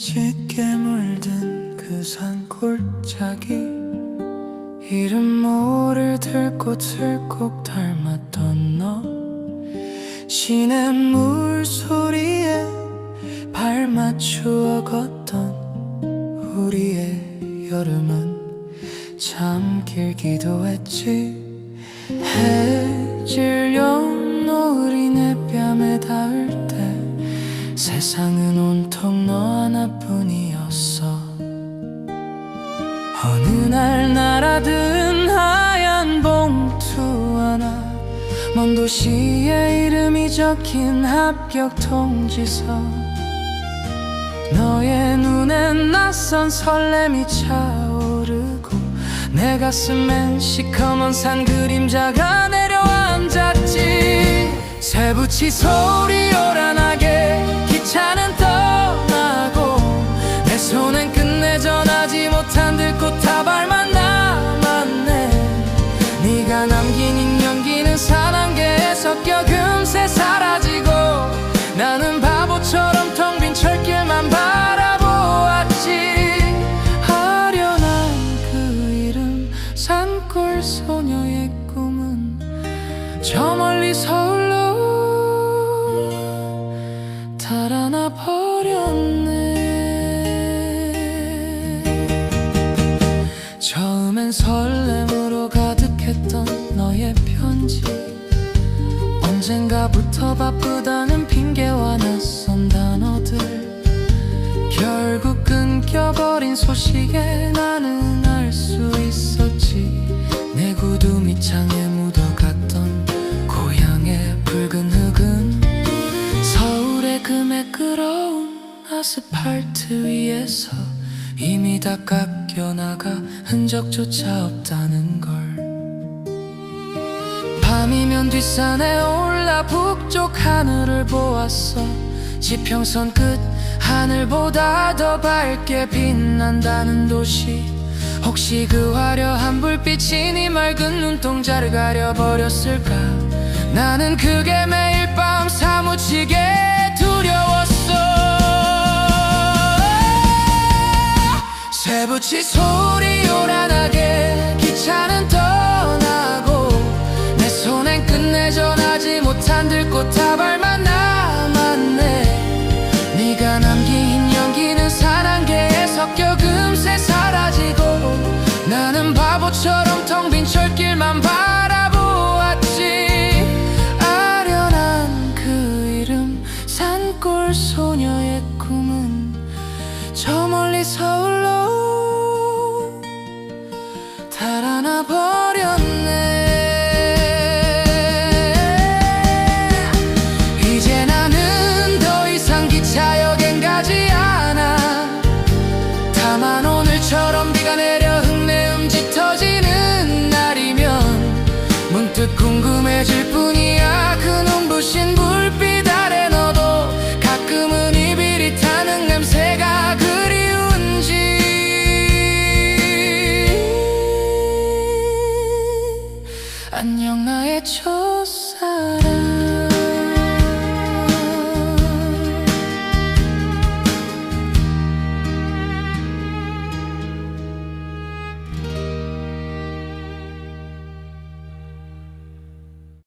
짙게 물든 그 산골짜기. 이름 모를 들꽃을 꼭 닮았던 너. 시냇 물 소리에 발 맞추어 걷던 우리의 여름은 참 길기도 했지. 해질녘 노을이 내 뺨에 닿을 때 세상은 온통 어느 날 날아든 하얀 봉투 하나 먼 도시의 이름이 적힌 합격 통지서. 너의 눈엔 낯선 설렘이 차오르고 내 가슴엔 시커먼 산 그림자가 내려앉았지. 새부치 소리 요란하게 기차는 떠나고 내 손엔 끝내 전 하지 못한 들꽃 다발만 남았네. 네가 남긴 인연기는 산안개에 섞여 금세 사라지고 나는 바보처럼 텅 빈 철길만 바라보았지. 아련한 그 이름 산골 소녀의 꿈은 저 멀리 서울 언젠가부터 바쁘다는 핑계와 낯선 단어들 결국 끊겨버린 소식에 나는 알 수 있었지. 내 구두 밑창에 묻어갔던 고향의 붉은 흙은 서울의 그 매끄러운 아스팔트 위에서 이미 다 깎여 나가 흔적조차 없다는 걸. 밤이면 뒷산에 올라 북쪽 하늘을 보았어. 지평선 끝 하늘보다 더 밝게 빛난다는 도시. 혹시 그 화려한 불빛이 네 맑은 눈동자를 가려버렸을까? 나는 그게 매일 밤 사무치게 두려웠어. 새부치 소 전하지 못한 들꽃 다발만 남았네. 네가 남긴 연기는 산안개에 섞여 금세 사라지고 나는 바보처럼 텅 빈 철길만 바라보았지. 아련한 그 이름 산골 소녀의 꿈은 저 멀리 서울 다만 오늘처럼 비가 내려 흙내음 짙어지는 날이면 문득 궁금해질 뿐이